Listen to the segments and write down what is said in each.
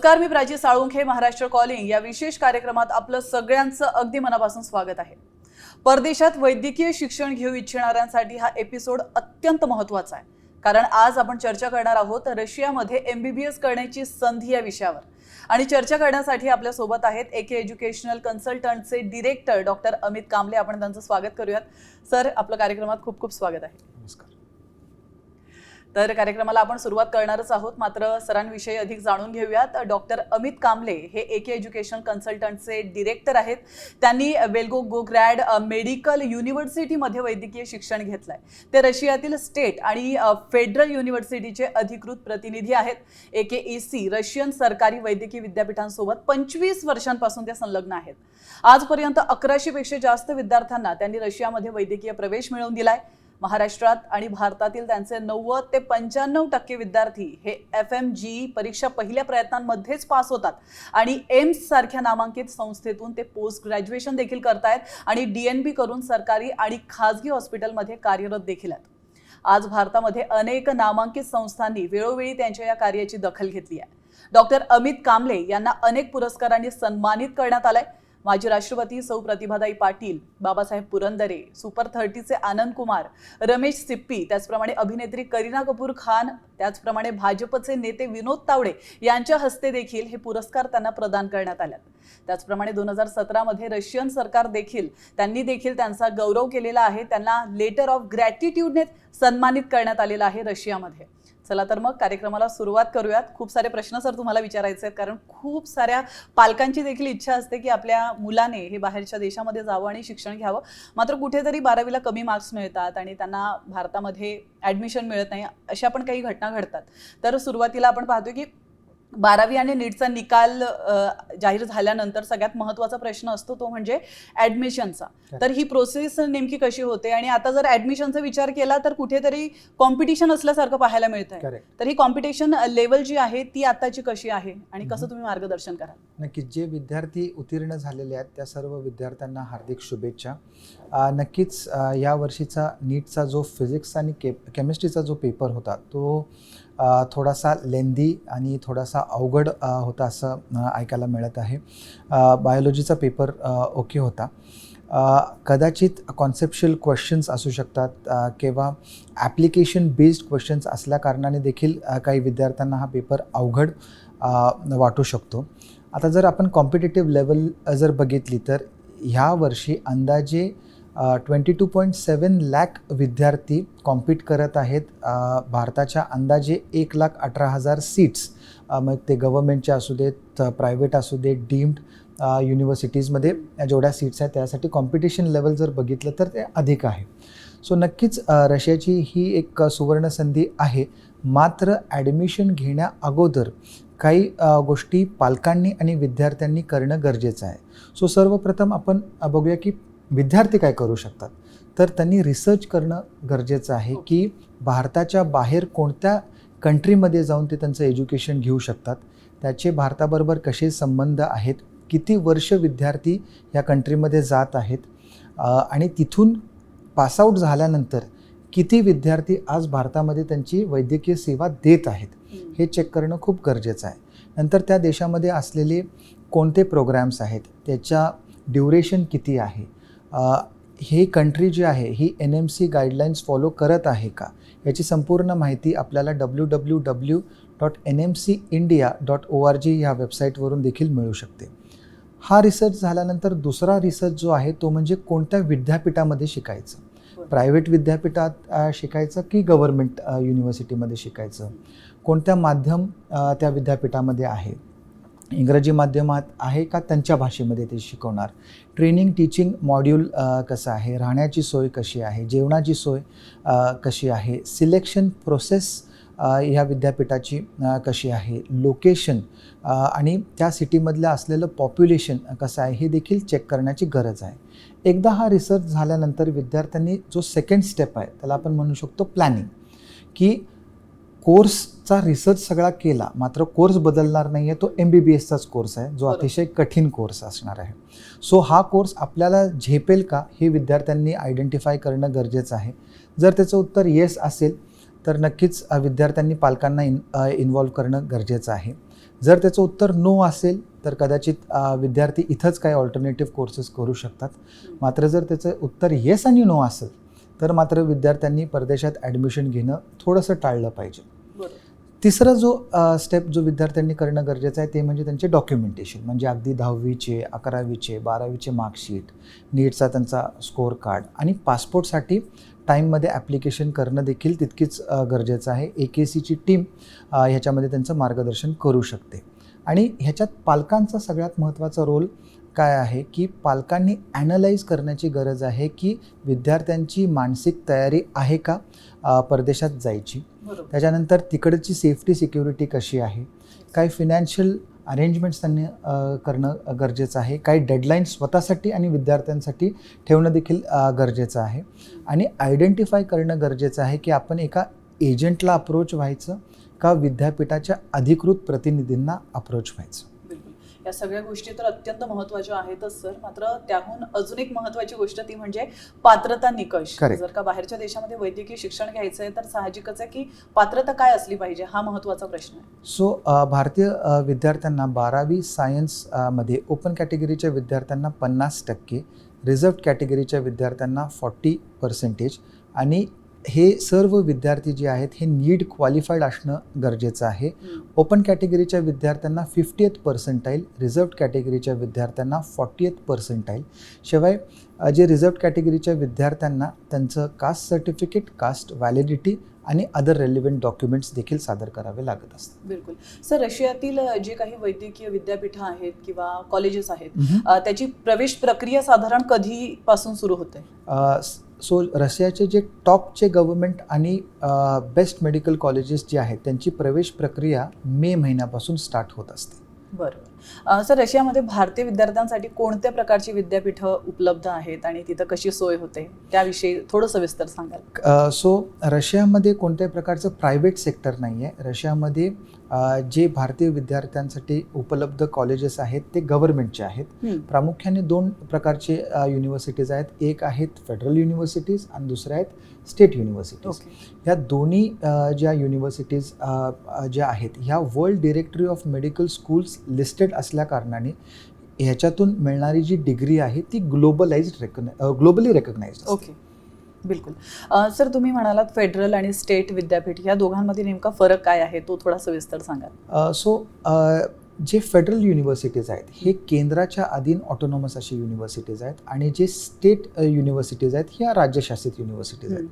नमस्कार मी प्राची साळुंखे महाराष्ट्र कॉलिंग या विशेष कार्यक्रमात आपलं सगळ्यांचं अगदी मनापासून स्वागत आहे. परदेशात वैद्यकीय शिक्षण घेऊ इच्छिणाऱ्यांसाठी हा एपिसोड अत्यंत महत्त्वाचा आहे. कारण आज आपण चर्चा करणार आहोत रशियामध्ये एम बी बी एस करण्याची संधी या विषयावर. आणि चर्चा करण्यासाठी आपल्यासोबत आहेत ए के एज्युकेशनल कन्सल्टंटचे डिरेक्टर डॉक्टर अमित कांबले. आपण त्यांचं स्वागत करूयात. सर आपलं कार्यक्रमात खूप खूप स्वागत आहे. तर कार्यक्रमाला आपण सुरुवात करणारच आहोत. मात्र सरांविषयी अधिक जाणून घेऊयात. डॉक्टर अमित कांबले हे ए के एज्युकेशन कन्सल्टंटचे डिरेक्टर आहेत. त्यांनी वेल्गो गोग्रॅड मेडिकल युनिव्हर्सिटीमध्ये वैद्यकीय शिक्षण घेतलं आहे ते रशियातील स्टेट आणि फेडरल युनिव्हर्सिटीचे अधिकृत प्रतिनिधी आहेत. A K A C Russian सरकारी वैद्यकीय विद्यापीठांसोबत पंचवीस वर्षांपासून ते संलग्न आहेत. आजपर्यंत अकराशेपेक्षा जास्त विद्यार्थ्यांना त्यांनी रशियामध्ये वैद्यकीय प्रवेश मिळवून दिलाय. महाराष्ट्रात आणि भारतातील त्यांचे नव्वद ते पंच्याण्णव टक्के विद्यार्थी हे एफ एम जी परीक्षा पहिल्या प्रयत्नांमध्येच पास होतात. आणि एम्स सारख्या नामांकित संस्थेतून ते पोस्ट ग्रॅज्युएशन देखील करतायत आणि डी एन बी करून सरकारी आणि खाजगी हॉस्पिटलमध्ये कार्यरत देखील आहेत. आज भारतामध्ये अनेक नामांकित संस्थांनी वेळोवेळी त्यांच्या या कार्याची दखल घेतली आहे. डॉक्टर अमित कांबळे यांना अनेक पुरस्कारांनी सन्मानित करण्यात आलंय. माजी राष्ट्रपती सौ प्रतिभादाई पाटील बाबासाहेब पुरंदरे सुपर थर्टीचे आनंद कुमार रमेश सिप्पी त्याचप्रमाणे अभिनेत्री करीना कपूर खान त्याचप्रमाणे भाजपचे नेते विनोद तावडे यांच्या हस्ते देखील हे पुरस्कार त्यांना प्रदान करण्यात आल्यात त्याचप्रमाणे दोन हजार सतरामध्ये रशियन सरकार देखील त्यांनी देखील त्यांचा गौरव केलेला आहे. त्यांना लेटर ऑफ ग्रॅटिट्यूडने सन्मानित करण्यात आलेलं आहे रशियामध्ये. चला तर मग कार्यक्रमाला सुरुवात करूयात. खूप सारे प्रश्न सर तुम्हाला विचारायचे आहेत कारण खूप साऱ्या पालकांची देखील इच्छा असते की आपल्या मुलाने हे बाहेरच्या देशामध्ये जावं आणि शिक्षण घ्यावं. मात्र कुठेतरी बारावीला कमी मार्क्स मिळतात आणि त्यांना भारतामध्ये ॲडमिशन मिळत नाही अशा पण काही घटना घडतात. तर सुरुवातीला आपण पाहतो की बारावी आणि नीटचा निकाल जाहीर झाल्यानंतर सगळ्यात महत्त्वाचा प्रश्न असतो तो म्हणजे ॲडमिशनचा. तर ही प्रोसेस नेमकी कशी होते? आणि आता जर ॲडमिशनचा विचार केला तर कुठेतरी कॉम्पिटिशन असल्यासारखं पाहायला मिळत आहे तर ही कॉम्पिटिशन लेवल जी आहे ती आताची कशी आहे? आणि कसं तुम्ही मार्गदर्शन कराल? नक्कीच. जे विद्यार्थी उत्तीर्ण झालेले आहेत त्या सर्व विद्यार्थ्यांना हार्दिक शुभेच्छा. नक्कीच या वर्षीचा नीटचा जो फिजिक्स आणि के केमिस्ट्रीचा जो पेपर होता तो थोडासा लेंदी आणि थोडासा अवघड होता असं ऐकायला मिळत आहे. बायोलॉजीचा पेपर ओके होता. कदाचित कॉन्सेप्शल क्वेश्चन्स असू शकतात किंवा ॲप्लिकेशन बेस्ड क्वेश्चन्स असल्याकारणाने देखील काही विद्यार्थ्यांना हा पेपर अवघड वाटू शकतो. आता जर आपण कॉम्पिटेटिव्ह लेवल जर बघितली तर ह्या वर्षी अंदाजे twenty two point seven lakh विद्यार्थी कॉम्पीट करत आहेत. भारताच्या अंदाजे एक लाख अठरा हजार सीट्स मग ते गव्हर्मेंटचे असू देत प्रायव्हेट असू देत डीम्ड युनिव्हर्सिटीजमध्ये जेवढ्या सीट्स आहेत त्यासाठी कॉम्पिटिशन लेवल जर बघितलं तर ते अधिक आहे. सो नक्कीच रशियाची ही एक सुवर्णसंधी आहे. मात्र ॲडमिशन घेण्या अगोदर काही गोष्टी पालकांनी आणि विद्यार्थ्यांनी करणं गरजेचं आहे. सो सर्वप्रथम आपण बघूया की विद्यार्थी काय करू शकतात? तर त्यांनी रिसर्च करणं गरजेचं आहे की भारताच्या बाहेर कोणत्या कंट्रीमध्ये जाऊन ते त्यांचं एज्युकेशन घेऊ शकतात? त्याचे भारताबरोबर कसे संबंध आहेत? किती वर्ष विद्यार्थी या कंट्रीमध्ये जात आहेत? आणि तिथून पासआउट झाल्यानंतर किती विद्यार्थी आज भारतामध्ये त्यांची वैद्यकीय सेवा देत आहेत? हे चेक करणं खूप गरजेचं आहे. नंतर त्या देशामध्ये असलेले कोणते प्रोग्रॅम्स आहेत? त्याच्या ड्युरेशन किती आहे? हे कंट्री जी आहे ही N M C guidelines follow करत आहे का? याची संपूर्ण माहिती आपल्याला W W W dot N M C India dot O R G ह्या वेबसाईटवरून देखील मिळू शकते. हा रिसर्च झाल्यानंतर दुसरा रिसर्च जो आहे तो म्हणजे कोणत्या विद्यापीठामध्ये शिकायचं? प्रायव्हेट विद्यापीठात शिकायचं की गव्हर्मेंट युनिव्हर्सिटीमध्ये शिकायचं? कोणत्या माध्यम त्या विद्यापीठामध्ये आहे? इंग्रजी माध्यमात आहे का त्यांच्या भाषेमध्ये ते शिकवणार? ट्रेनिंग टीचिंग मॉड्यूल कसं आहे? राहण्याची सोय कशी आहे? जेवणाची सोय कशी आहे? सिलेक्शन प्रोसेस ह्या विद्यापीठाची कशी आहे? लोकेशन आणि त्या सिटीमधलं असलेलं पॉप्युलेशन कसं आहे? हे देखील चेक करण्याची गरज आहे. एकदा हा रिसर्च झाल्यानंतर विद्यार्थ्यांनी जो सेकंड स्टेप आहे त्याला आपण म्हणू शकतो प्लॅनिंग की कोर्सचा रिसर्च सगळा केला मात्र कोर्स बदलणार नाही आहे तो एम बी बी एसचाच कोर्स आहे जो. अतिशय कठीण कोर्स असणार आहे. सो हा कोर्स आपल्याला झेपेल का हे विद्यार्थ्यांनी आयडेंटिफाय करणं गरजेचं आहे. जर त्याचं उत्तर येस असेल तर नक्कीच विद्यार्थ्यांनी पालकांना इन इन्वॉल्व करणं गरजेचं आहे. जर त्याचं उत्तर नो असेल तर कदाचित विद्यार्थी इथंच काही ऑल्टरनेटिव्ह कोर्सेस करू शकतात. मात्र जर त्याचं उत्तर येस आणि नो असेल तर मात्र विद्यार्थ्यांनी परदेशात ॲडमिशन घेणं थोडंसं टाळलं पाहिजे. तिसरा जो स्टेप जो विद्यार्थ्यांनी करणं गरजेचं आहे ते म्हणजे त्यांचे डॉक्युमेंटेशन म्हणजे अगदी दहावीचे अकरावीचे बारावीचे मार्कशीट नीटचा त्यांचा स्कोअर कार्ड आणि पासपोर्टसाठी टाईममध्ये ॲप्लिकेशन करणं देखील तितकीच गरजेचं आहे. ए के सीची टीम ह्याच्यामध्ये त्यांचं मार्गदर्शन करू शकते. आणि ह्याच्यात पालकांचा सगळ्यात महत्त्वाचा रोल काय आहे की पालकांनी ॲनलाईज करण्याची गरज आहे की विद्यार्थ्यांची मानसिक तयारी आहे का परदेशात जायची? त्याच्यानंतर तिकडची सेफ्टी सिक्युरिटी कशी आहे? काही फिनॅन्शियल अरेंजमेंट्स त्यांनी करणं गरजेचं आहे? काही डेडलाईन स्वतःसाठी आणि विद्यार्थ्यांसाठी ठेवणं देखील गरजेचं आहे? आणि आयडेंटिफाय करणं गरजेचं आहे की आपण एका एजंटला अप्रोच व्हायचं का विद्यापीठाच्या अधिकृत प्रतिनिधींना अप्रोच व्हायचं? या सगळ्या गोष्टी तर अत्यंत महत्त्वाच्या आहेतच सर. मात्र त्याहून अजून एक महत्वाची गोष्ट ती म्हणजे पात्रता निकष. जर का बाहेरच्या देशामध्ये वैद्यकीय शिक्षण घ्यायचं आहे तर साहजिकच आहे की पात्रता काय असली पाहिजे हा महत्त्वाचा प्रश्न आहे. सो भारतीय विद्यार्थ्यांना बारावी सायन्समध्ये ओपन कॅटेगरीच्या विद्यार्थ्यांना पन्नास टक्के रिझर्व्ड कॅटेगरीच्या विद्यार्थ्यांना फॉर्टी पर्सेंटेज आणि हे सर्व विद्यार्थी जे आहेत हे नीड क्वालिफाईड असणं गरजेचं आहे. ओपन कॅटेगरीच्या विद्यार्थ्यांना फिफ्टी एथ पर्सेंटाईल रिझर्व्ड कॅटेगरीच्या विद्यार्थ्यांना फॉर्टी एथ पर्सेंटाईल शिवाय जे रिझर्व्ड कॅटेगरीच्या विद्यार्थ्यांना त्यांचं कास्ट सर्टिफिकेट कास्ट व्हॅलिडिटी आणि अदर रेलिव्हंट डॉक्युमेंट्स देखील सादर करावे लागत असतात. बिलकुल. सर रशियातील जे काही वैद्यकीय विद्यापीठं आहेत किंवा कॉलेजेस आहेत त्याची प्रवेश प्रक्रिया साधारण कधीपासून सुरू होते? सो रशियाचे जे टॉपचे गव्हर्मेंट आणि बेस्ट मेडिकल कॉलेजेस जे आहेत त्यांची प्रवेश प्रक्रिया मे महिन्यापासून स्टार्ट होत असते. बरोबर सर रशियामध्ये भारतीय विद्यार्थ्यांसाठी कोणत्या प्रकारची विद्यापीठं उपलब्ध आहेत आणि तिथं कशी सोय होते? त्याविषयी थोडं सविस्तर सांगाल. सो रशियामध्ये कोणत्याही प्रकारचं प्रायव्हेट सेक्टर नाही आहे रशियामध्ये जे भारतीय विद्यार्थ्यांसाठी उपलब्ध कॉलेजेस आहेत ते गव्हर्मेंटचे आहेत. प्रामुख्याने दोन प्रकारचे युनिव्हर्सिटीज आहेत. एक आहेत फेडरल युनिव्हर्सिटीज आणि दुसऱ्या आहेत स्टेट युनिव्हर्सिटीज ह्या दोन्ही ज्या युनिव्हर्सिटीज ज्या आहेत ह्या world directory of medical schools listed असल्याकारणाने ह्याच्यातून मिळणारी जी डिग्री आहे ती globalize recognize globally recognize okay बिलकुल. सर तुम्ही म्हणालात फेडरल आणि स्टेट विद्यापीठ या दोघांमध्ये नेमका फरक काय आहे? तो थोडा सविस्तर सांगाल. सो जे फेडरल युनिव्हर्सिटीज आहेत हे केंद्राच्या अधीन ऑटोनॉमस अशी युनिव्हर्सिटीज आहेत आणि जे स्टेट युनिव्हर्सिटीज आहेत ह्या राज्यशासित युनिव्हर्सिटीज आहेत.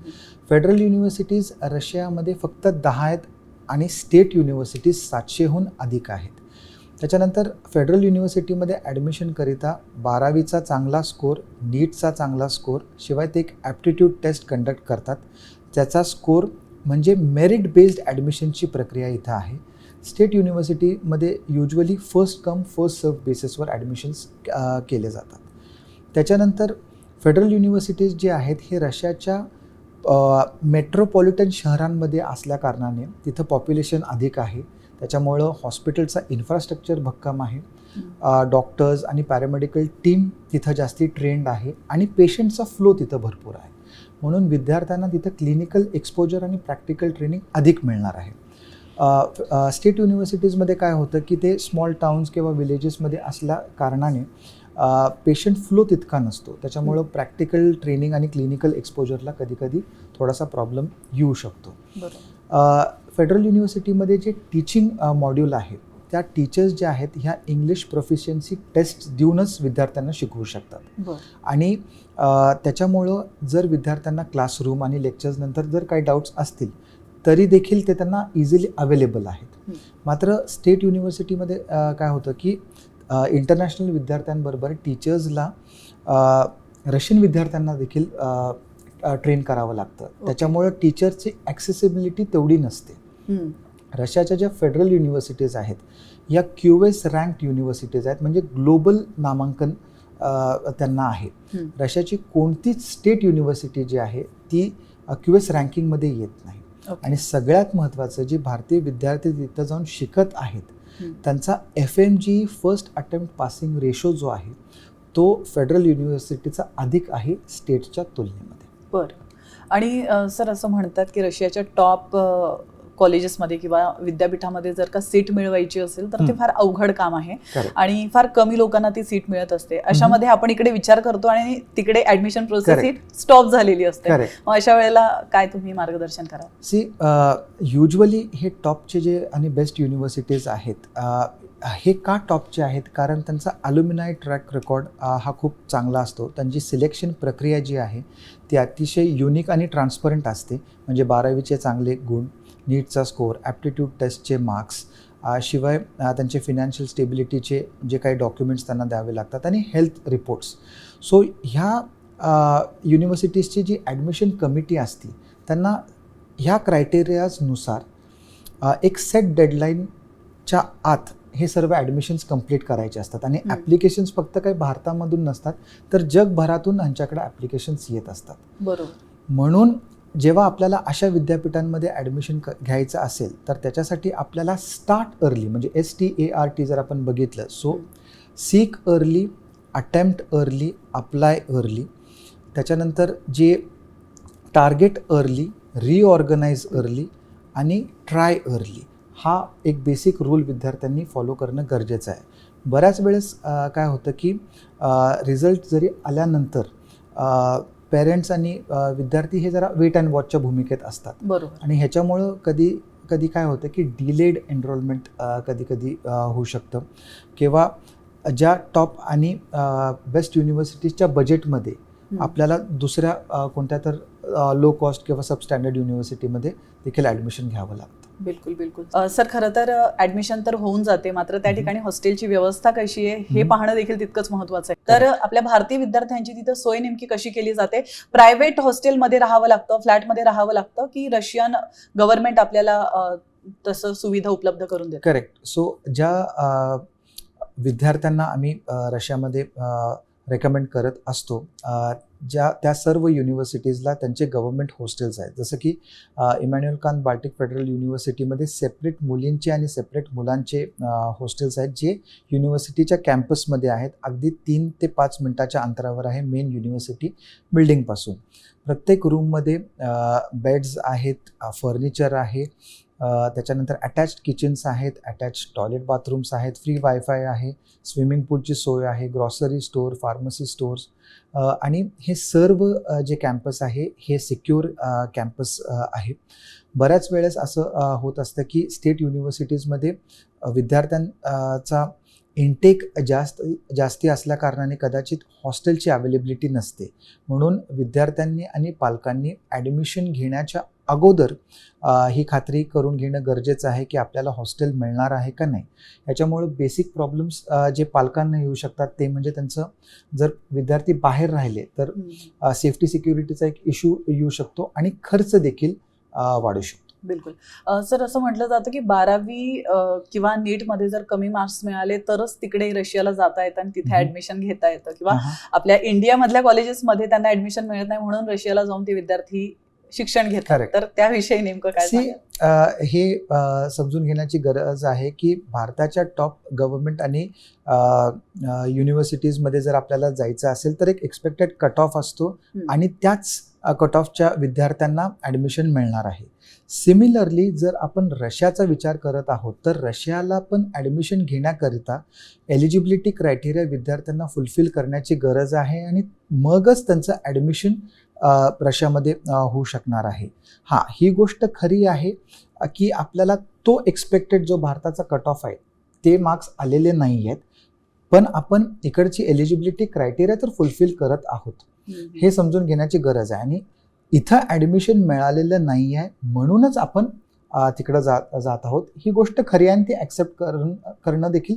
फेडरल युनिव्हर्सिटीज रशियामध्ये फक्त दहा आहेत आणि स्टेट युनिव्हर्सिटीज सातशेहून अधिक आहेत. त्याच्यानंतर फेडरल युनिव्हर्सिटीमध्ये ॲडमिशनकरिता बारावीचा चांगला स्कोर नीटचा चांगला स्कोर शिवाय ते एक ॲप्टिट्यूड टेस्ट कंडक्ट करतात. त्याचा स्कोर म्हणजे मेरिट बेस्ड ॲडमिशनची प्रक्रिया इथं आहे. State युनिव्हर्सिटीमध्ये usually first come first serve बेसिसवर ॲडमिशन्स केले जातात. त्याच्यानंतर फेडरल युनिव्हर्सिटीज जे आहेत हे रशियाच्या मेट्रोपॉलिटन शहरांमध्ये असल्याकारणाने तिथं पॉप्युलेशन अधिक आहे. त्याच्यामुळं हॉस्पिटलचा इन्फ्रास्ट्रक्चर भक्कम आहे. डॉक्टर्स आणि पॅरामेडिकल टीम तिथं जास्ती ट्रेंड आहे आणि पेशंटचा फ्लो तिथं भरपूर आहे. म्हणून विद्यार्थ्यांना तिथं क्लिनिकल एक्सपोजर आणि प्रॅक्टिकल ट्रेनिंग अधिक मिळणार आहे. स्टेट युनिव्हर्सिटीजमध्ये काय होतं की ते स्मॉल टाउन्स किंवा विलेजेसमध्ये असल्या कारणाने पेशंट फ्लो तितका नसतो. त्याच्यामुळं प्रॅक्टिकल ट्रेनिंग आणि क्लिनिकल एक्सपोजरला कधीकधी थोडासा प्रॉब्लेम येऊ शकतो. फेडरल युनिव्हर्सिटीमध्ये जे टीचिंग मॉड्यूल आहे त्या टीचर्स ज्या आहेत ह्या इंग्लिश प्रोफिशियन्सी टेस्ट देऊनच विद्यार्थ्यांना शिकवू शकतात. आणि त्याच्यामुळं जर विद्यार्थ्यांना क्लासरूम आणि लेक्चर्स नंतर जर काही डाऊट्स असतील तरी देखील ते त्यांना इझिली अवेलेबल आहेत. मात्र स्टेट युनिव्हर्सिटीमध्ये काय होतं की इंटरनॅशनल विद्यार्थ्यांबरोबर टीचर्सला रशियन विद्यार्थ्यांना देखील ट्रेन करावं लागतं. त्याच्यामुळं टीचरची ॲक्सेसिबिलिटी तेवढी नसते. रशियाच्या ज्या फेडरल युनिव्हर्सिटीज आहेत या क्यू एस रँक युनिव्हर्सिटीज आहेत म्हणजे ग्लोबल नामांकन त्यांना आहे. रशियाची कोणतीच स्टेट युनिव्हर्सिटी जी आहे ती क्यू एस रँकिंगमध्ये येत नाही ओके. आणि सगळ्यात महत्त्वाचं जे भारतीय विद्यार्थी तिथं जाऊन शिकत आहेत. त्यांचा F M G first attempt passing ratio जो आहे तो फेडरल युनिव्हर्सिटीचा अधिक आहे स्टेटच्या तुलनेमध्ये बरं आणि सर असं म्हणतात की रशियाच्या टॉप कॉलेजेसमध्ये किंवा विद्यापीठामध्ये जर का सीट मिळवायची असेल तर ते. फार अवघड काम आहे. आणि फार कमी लोकांना ती सीट मिळत असते. अशामध्ये आपण इकडे विचार करतो आणि तिकडे ऍडमिशन प्रोसेस ही. स्टॉप झालेली असते. मग अशा वेळेला काय तुम्ही मार्गदर्शन करा सी युजली हे टॉपचे जे आणि बेस्ट युनिव्हर्सिटीज आहेत हे का टॉपचे आहेत? कारण त्यांचा अल्युमिनाय ट्रॅक रेकॉर्ड हा खूप चांगला असतो. त्यांची सिलेक्शन प्रक्रिया जी आहे ती अतिशय युनिक आणि ट्रान्सपरंट असते. म्हणजे बारावीचे चांगले गुण नीटचा स्कोअर ॲप्टिट्यूड टेस्टचे मार्क्स शिवाय त्यांचे फिनान्शियल स्टेबिलिटीचे जे काही डॉक्युमेंट्स त्यांना द्यावे लागतात आणि हेल्थ रिपोर्ट्स सो ह्या युनिव्हर्सिटीजची जी ॲडमिशन कमिटी असते त्यांना ह्या क्रायटेरियाजनुसार एक सेट डेडलाईनच्या आत हे सर्व ॲडमिशन्स कंप्लीट करायचे असतात. आणि. ॲप्लिकेशन्स फक्त काही भारतामधून नसतात तर जगभरातून ह्यांच्याकडे ॲप्लिकेशन्स येत असतात. बरोबर. म्हणून जेव्हा आपल्याला अशा विद्यापीठांमध्ये ॲडमिशन क घ्यायचं असेल तर त्याच्यासाठी आपल्याला स्टार्ट अर्ली म्हणजे S T A R T जर आपण बघितलं so seek early attempt early apply early त्याच्यानंतर जे टार्गेट अर्ली रिऑर्गनाइज अर्ली आणि ट्राय अर्ली हा एक बेसिक रूल विद्यार्थ्यांनी फॉलो करणं गरजेचं आहे. बऱ्याच वेळेस काय होतं की रिझल्ट जरी आल्यानंतर पेरेंट्स आणि विद्यार्थी हे जरा वेट अँड वॉचच्या भूमिकेत असतात. बरोबर. आणि ह्याच्यामुळं कधी कधी काय होतं की डिलेड एनरोलमेंट कधी कधी होऊ शकतं. किंवा ज्या टॉप आणि बेस्ट युनिव्हर्सिटीजच्या बजेटमध्ये. आपल्याला दुसऱ्या कोणत्या तर लो कॉस्ट किंवा सबस्टँडर्ड युनिव्हर्सिटीमध्ये देखील ॲडमिशन घ्यावं लागतं. बिलकुल बिलकुल. सर खरं तर ऍडमिशन तर होऊन जाते मात्र त्या ठिकाणी हॉस्टेलची व्यवस्था कशी आहे हे. पाहणं देखील तितकंच महत्वाचं आहे. तर आपल्या भारतीय विद्यार्थ्यांची तिथं सोय नेमकी कशी केली जाते? प्रायव्हेट हॉस्टेलमध्ये राहावं लागतं फ्लॅटमध्ये राहावं लागतं की रशियन गव्हर्नमेंट आपल्याला तसं सुविधा उपलब्ध करून देतं? करेक्ट सो ज्या विद्यार्थ्यांना आम्ही रशियामध्ये रेकमेंड करत असतो. ज्या त्या सर्व युनिव्हर्सिटीजला त्यांचे गव्हर्मेंट हॉस्टेल्स आहेत. जसं की इमॅन्युअल खान बाल्टिक फेडरल युनिव्हर्सिटीमध्ये सेपरेट मुलींचे आणि सेपरेट मुलांचे हॉस्टेल्स आहेत जे युनिव्हर्सिटीच्या कॅम्पसमध्ये आहेत. अगदी तीन ते पाच मिनटाच्या अंतरावर आहे मेन युनिव्हर्सिटी बिल्डिंगपासून प्रत्येक रूममध्ये बेड्स आहेत फर्निचर आहे. त्याच्यानंतर अटॅच किचन्स आहेत अटॅच टॉयलेट बाथरूम्स आहेत फ्री वायफाय आहे स्विमिंग पूलची सोय आहे ग्रॉसरी स्टोअर फार्मसी स्टोअर्स आणि हे सर्व जे कॅम्पस आहे हे सिक्युअर कॅम्पस आहे. बऱ्याच वेळेस असं होत असतं की स्टेट युनिव्हर्सिटीजमध्ये विद्यार्थ्यांचा इनटेक जास्त जास्ती असल्याकारणाने कदाचित हॉस्टेलची अवेलेबिलिटी नसते. म्हणून विद्यार्थ्यांनी आणि पालकांनी ॲडमिशन घेण्याच्या अगोदर ही खात्री करून घेणं गरजेचं आहे की आपल्याला हॉस्टेल मिळणार आहे का नाही. याच्यामुळं बेसिक प्रॉब्लेम्स जे पालकांना येऊ शकतात ते म्हणजे त्यांचं जर विद्यार्थी बाहेर राहिले तर सेफ्टी सिक्युरिटीचा एक इश्यू येऊ शकतो आणि खर्च देखील वाढू शकतो. बिलकुल. सर असं म्हटलं जातं की बारावी किंवा नीटमध्ये जर कमी मार्क्स मिळाले तरच तिकडे रशियाला जाता येतं आणि तिथे. ऍडमिशन घेता येतं. किंवा आपल्या इंडियामधल्या कॉलेजेसमध्ये त्यांना ऍडमिशन मिळत नाही म्हणून रशियाला जाऊन ते विद्यार्थी शिक्षण घेतात. तर त्याविषयी नेमकं काय हे समजून घेण्याची गरज आहे की भारताच्या टॉप गव्हर्नमेंट आणि युनिव्हर्सिटीजमध्ये जर आपल्याला जायचं असेल तर एक एक्सपेक्टेड कट ऑफ असतो. आणि त्याच कट ऑफच्या विद्यार्थ्यांना ॲडमिशन मिळणार आहे. सिमिलरली जर आपण रशियाचा विचार करत आहोत तर रशियाला पण ॲडमिशन घेण्याकरिता एलिजिबिलिटी क्रायटेरिया विद्यार्थ्यांना फुलफिल करण्याची गरज आहे आणि मगच त्यांचं ॲडमिशन रशियामध्ये होऊ शकणार आहे. हां ही गोष्ट खरी आहे की आपल्याला तो एक्सपेक्टेड जो भारताचा कट ऑफ आहे ते मार्क्स आलेले नाही आहेत पण आपण इकडची एलिजिबिलिटी क्रायटेरिया तर फुलफिल करत आहोत. हे समजून घेण्याची गरज आहे. आणि इथं ॲडमिशन मिळालेलं नाही आहे म्हणूनच आपण तिकडं जात जात आहोत. ही गोष्ट खरी आहे आणि ती ॲक्सेप्ट करण करणं देखील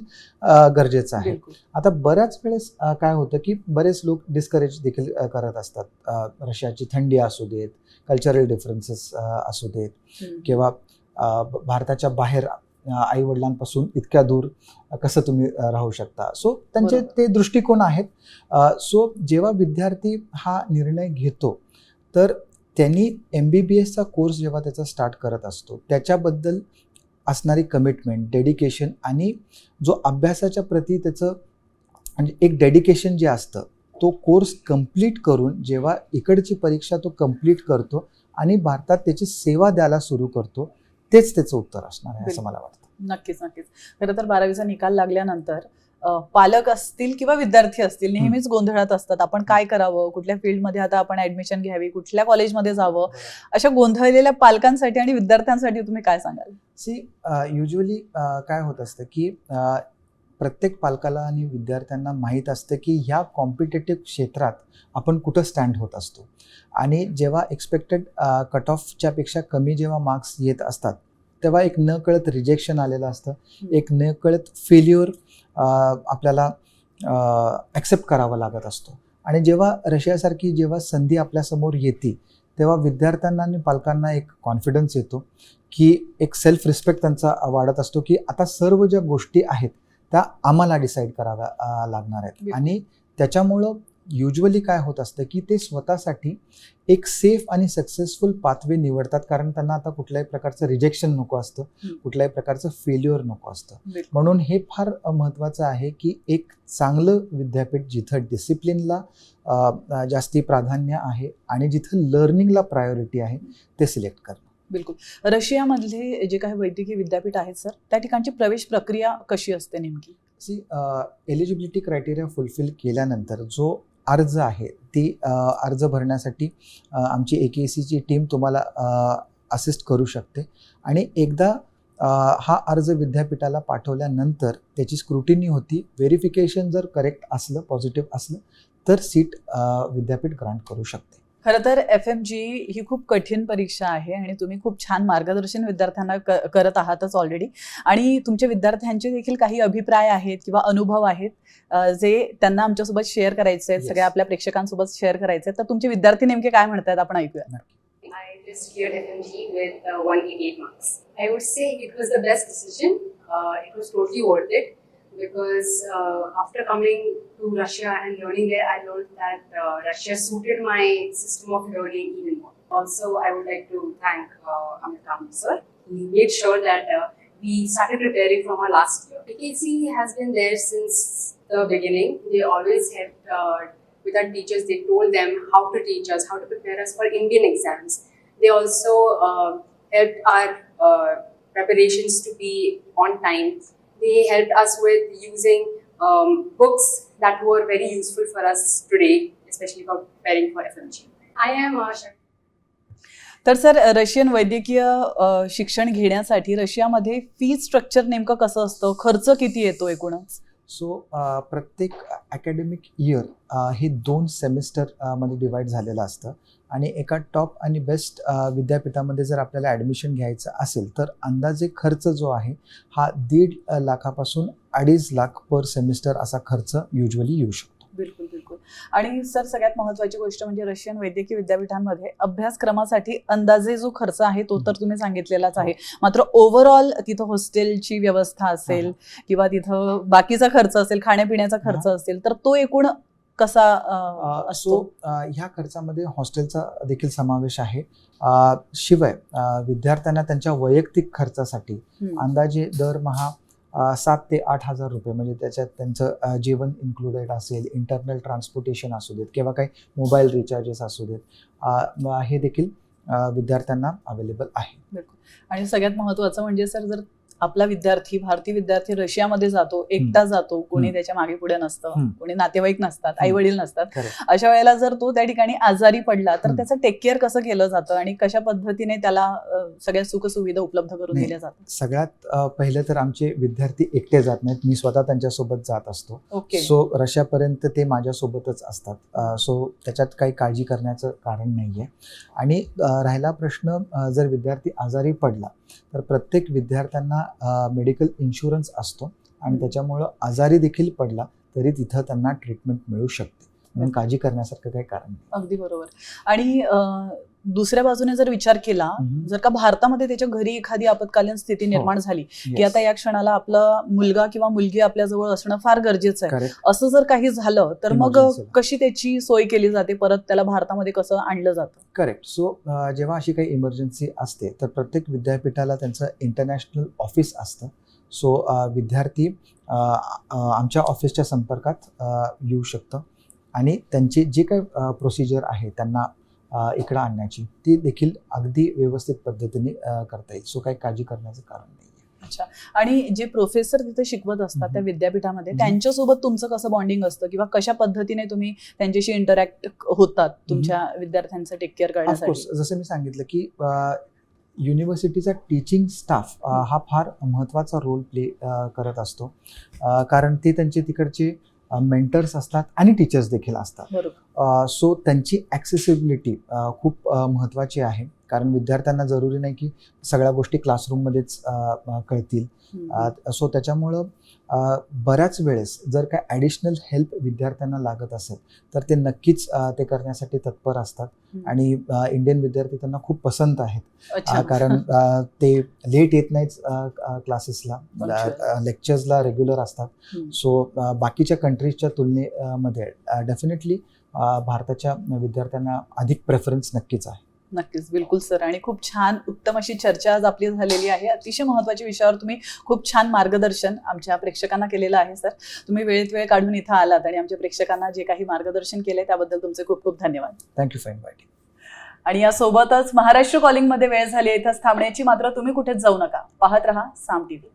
गरजेचं आहे. आता बऱ्याच वेळेस काय होतं की बरेच लोक डिस्करेज देखील करत असतात. रशियाची थंडी असू देत कल्चरल डिफरन्सेस असू देत. किंवा भारताच्या बाहेर आई वडिलांपासून इतक्या दूर कसं तुम्ही राहू शकता सो त्यांचे. ते दृष्टिकोन आहेत सो जेव्हा विद्यार्थी हा निर्णय घेतो तर त्यांनी एम बी बी एसचा कोर्स जेव्हा त्याचा स्टार्ट करत असतो त्याच्याबद्दल असणारी कमिटमेंट डेडिकेशन आणि जो अभ्यासाच्या प्रती त्याचं म्हणजे एक डेडिकेशन जे असतं तो कोर्स कंप्लीट करून जेव्हा इकडची परीक्षा तो कंप्लीट करतो आणि भारतात त्याची सेवा द्यायला सुरू करतो तेच त्याचं उत्तर असणार आहे असं. मला वाटतं. नक्कीच नक्कीच. खरं तर बारावीचा निकाल लागल्यानंतर पालक असतील किंवा विद्यार्थी असतील नेहमीच गोंधळात असतात. आपण काय करावं? कुठल्या फील्डमध्ये आता आपण ऍडमिशन घ्यावी? कुठल्या कॉलेजमध्ये जावं? अशा गोंधळलेल्या पालकांसाठी आणि विद्यार्थ्यांसाठी तुम्ही काय सांगाल? सी युजली काय होत असतं की अ, प्रत्येक पालकाला आणि विद्यार्थ्यांना माहीत असतं की ह्या कॉम्पिटेटिव्ह क्षेत्रात आपण कुठं स्टँड होत असतो. आणि जेव्हा एक्सपेक्टेड कट ऑफच्या पेक्षा कमी जेव्हा मार्क्स येत असतात तेव्हा एक न कळत रिजेक्शन आलेलं असतं. एक न कळत फेल्युअर आपल्याला ॲक्सेप्ट करावा लागत असतो. आणि जेव्हा रशियासारखी जेव्हा संधी आपल्यासमोर येते तेव्हा विद्यार्थ्यांना आणि पालकांना एक कॉन्फिडन्स येतो की एक सेल्फ रिस्पेक्ट त्यांचा वाढत असतो की आता सर्व ज्या गोष्टी आहेत त्या आम्हाला डिसाईड कराव्या लागणार आहेत. आणि त्याच्यामुळं युजली काय होत असतं की ते स्वतःसाठी एक सेफ आणि सक्सेसफुल पाथवे निवडतात कारण त्यांना आता कुठल्याही प्रकारचं रिजेक्शन नको असतं. कुठल्याही प्रकारचं फेल्युअर नको असतं. म्हणून हे फार महत्त्वाचं आहे की एक चांगलं विद्यापीठ जिथं डिसिप्लिनला जास्ती प्राधान्य आहे आणि जिथं लर्निंगला प्रायोरिटी आहे ते सिलेक्ट करणं बिलकुल. रशियामधले जे काही वैद्यकीय विद्यापीठ आहेत सर त्या ठिकाणची प्रवेश प्रक्रिया कशी असते नेमकी? सी एलिजिबिलिटी क्रायटेरिया फुलफिल केल्यानंतर जो अर्ज आहे ती अर्ज भरण्यासाठी आमची ए के सीची टीम तुम्हाला असिस्ट करू शकते. आणि एकदा हा अर्ज विद्यापीठाला पाठवल्यानंतर त्याची स्क्रुटिनी होती. व्हेरिफिकेशन जर करेक्ट असलं पॉझिटिव्ह असलं तर सीट विद्यापीठ ग्रांट करू शकते. खरं तर एफ एम जी ही खूप कठीण परीक्षा आहे आणि तुम्ही खूप छान मार्गदर्शन विद्यार्थ्यांना करत आहातच ऑलरेडी आणि तुमच्या विद्यार्थ्यांचे देखील काही अभिप्राय आहेत किंवा अनुभव आहेत जे त्यांना आमच्यासोबत शेअर करायचे आहेत. सगळ्या आपल्या प्रेक्षकांसोबत शेअर करायचे आहेत तर तुमचे विद्यार्थी नेमके काय म्हणतात आपण ऐकूया I just cleared FMG with uh, 188 marks. I would say it was the best decision. Uh, it was totally worth it because uh, after coming to Russia and learning there, I learned that uh, Russia suited my system of learning even more. Also, I would like to thank uh, Amit Kamble sir. He made sure that uh, we started preparing from our last year. PKC has been there since the beginning. They always helped uh, with our teachers. They told them how to teach us, how to prepare us for Indian exams. They also uh, helped our uh, preparations to be on time. They helped us with using um, books that were very useful for us today, especially for preparing for FMG. I am uh, Shak- तर sir Russian वैद्यकीय शिक्षण घेण्यासाठी रशियामध्ये fee structure नेमकं कसं असतं खर्च किती येतो एकूणच सो प्रत्येक अकॅडमिक इयर हे दोन सेमिस्टरमध्ये डिवाईड झालेलं असतं आणि एका टॉप आणि बेस्ट विद्यापीठामध्ये जर आपल्याला ॲडमिशन घ्यायचं असेल तर अंदाजे खर्च जो आहे हा दीड लाखापासून अडीच लाख पर सेमिस्टर असा खर्च युजली येऊ शकतो. बिलकुल बिलकुल. आणि सर सगळ्यात महत्वाची गोष्ट म्हणजे रशियन वैद्यकीय विद्यापीठांमध्ये अभ्यासक्रमासाठी अंदाजे जो खर्च आहे तो तर तुम्ही सांगितलेलाच आहे. मात्र ओव्हरऑल तिथं हॉस्टेलची व्यवस्था असेल किंवा तिथं बाकीचा खर्च असेल खाण्यापिण्याचा खर्च असेल तर तो एकूण कसा अ, सो असतो ह्या खर्चामध्ये हॉस्टेलचा देखील समावेश आहे. शिवाय विद्यार्थ्यांना त्यांच्या वैयक्तिक खर्चासाठी. अंदाजे दरमहा सात ते आठ हजार रुपये म्हणजे त्याच्यात त्यांचं जेवण इन्क्लुडेड असेल इंटरनल ट्रान्सपोर्टेशन असू देत किंवा काही मोबाईल रिचार्जेस असू देत हे देखील विद्यार्थ्यांना अवेलेबल आहे. आणि सगळ्यात महत्वाचं म्हणजे सर जर आपला विद्यार्थी भारतीय विद्यार्थी रशियामध्ये जातो एकटा जातो कोणी. त्याच्यामागे पुढे नसतं. कोणी नातेवाईक नसतात. आई वडील नसतात. अशा वेळेला जर तो त्या ठिकाणी आजारी पडला तर. त्याचं टेक केअर कसं केलं जातं आणि कशा पद्धतीने त्याला सगळ्या सुखसुविधा उपलब्ध करून. दिल्या जातात सगळ्यात पहिलं तर आमचे विद्यार्थी एकटे जात नाहीत मी स्वतः त्यांच्यासोबत जात असतो सो रशियापर्यंत ते माझ्यासोबतच असतात सो त्याच्यात काही काळजी करण्याचं कारण नाही आहे आणि राहिला प्रश्न जर विद्यार्थी आजारी पडला तर प्रत्येक विद्यार्थ्यांना मेडिकल इन्शुरन्स असतो आणि त्याच्यामुळं आजारी देखील पडला तरी तिथं त्यांना ट्रीटमेंट मिळू शकते. म्हणून काळजी करण्यासारखं काही कारण नाही. अगदी बरोबर. आणि दुसऱ्या बाजूने जर विचार केला. जर का भारतामध्ये त्याच्या घरी एखादी आपत्कालीन स्थिती निर्माण झाली की. आता या क्षणाला आपला मुलगा किंवा मुलगी आपल्या जवळ असणं फार गरजेचं आहे. असं जर काही झालं तर मग. कशी त्याची सोय केली जाते? परत त्याला भारतामध्ये कसं आणलं जातं? करेक्ट सो जेव्हा अशी काही इमर्जन्सी असते तर प्रत्येक विद्यापीठाला त्यांचं इंटरनॅशनल ऑफिस असतं. सो विद्यार्थी आमच्या ऑफिसच्या संपर्कात येऊ शकतं. आणि त्यांची जी काही प्रोसिजर आहे त्यांना इकडं आणण्याची ती देखील अगदी व्यवस्थित पद्धतीने करता येईल. सो काही काळजी करण्याचं कारण नाही अच्छा. आणि जे प्रोफेसर तिथे शिकवत असतात त्या. विद्यापीठामध्ये. त्यांच्यासोबत तुमचं कसं बॉन्डिंग असतं? किंवा कशा पद्धतीने तुम्ही त्यांच्याशी इंटरॅक्ट होतात तुमच्या विद्यार्थ्यांचं टेक केअर करण्यासाठी? जसं मी सांगितलं की युनिव्हर्सिटीचा टीचिंग स्टाफ हा फार महत्त्वाचा रोल प्ले करत असतो. कारण ते त्यांचे तिकडचे मेंटर्स असतात आणि टीचर्स देखील असतात. बरोबर. सो त्यांची ॲक्सेसिबिलिटी खूप महत्त्वाची आहे कारण विद्यार्थ्यांना जरुरी नाही की सगळ्या गोष्टी क्लासरूममध्येच कळतील. सो त्याच्यामुळं बऱ्याच वेळेस जर काय ॲडिशनल हेल्प विद्यार्थ्यांना लागत असेल तर ते नक्कीच ते करण्यासाठी तत्पर असतात. आणि इंडियन विद्यार्थी त्यांना खूप पसंत आहेत कारण ते लेट येत नाहीत क्लासेसला. लेक्चर्सला रेग्युलर असतात. सो बाकीच्या कंट्रीजच्या तुलनेमध्ये डेफिनेटली भारताच्या विद्यार्थ्यांना अधिक प्रेफरन्स नक्कीच आहे. नक्कीच बिलकुल सर. आणि खूप छान उत्तम अशी चर्चा आज आपली झालेली आहे. अतिशय महत्त्वाच्या विषयावर तुम्ही खूप छान मार्गदर्शन आमच्या प्रेक्षकांना केलेलं आहे सर. तुम्ही वेळेत वेळ काढून इथं आलात आणि आमच्या प्रेक्षकांना जे काही मार्गदर्शन केले त्याबद्दल तुमचे खूप खूप धन्यवाद. थँक्यू फॉर इन्व्हायटिंग आणि यासोबतच महाराष्ट्र कॉलिंगमध्ये वेळ झाली इथंच थांबण्याची मात्र तुम्ही कुठेच जाऊ नका. पाहत रहा साम टीव्ही.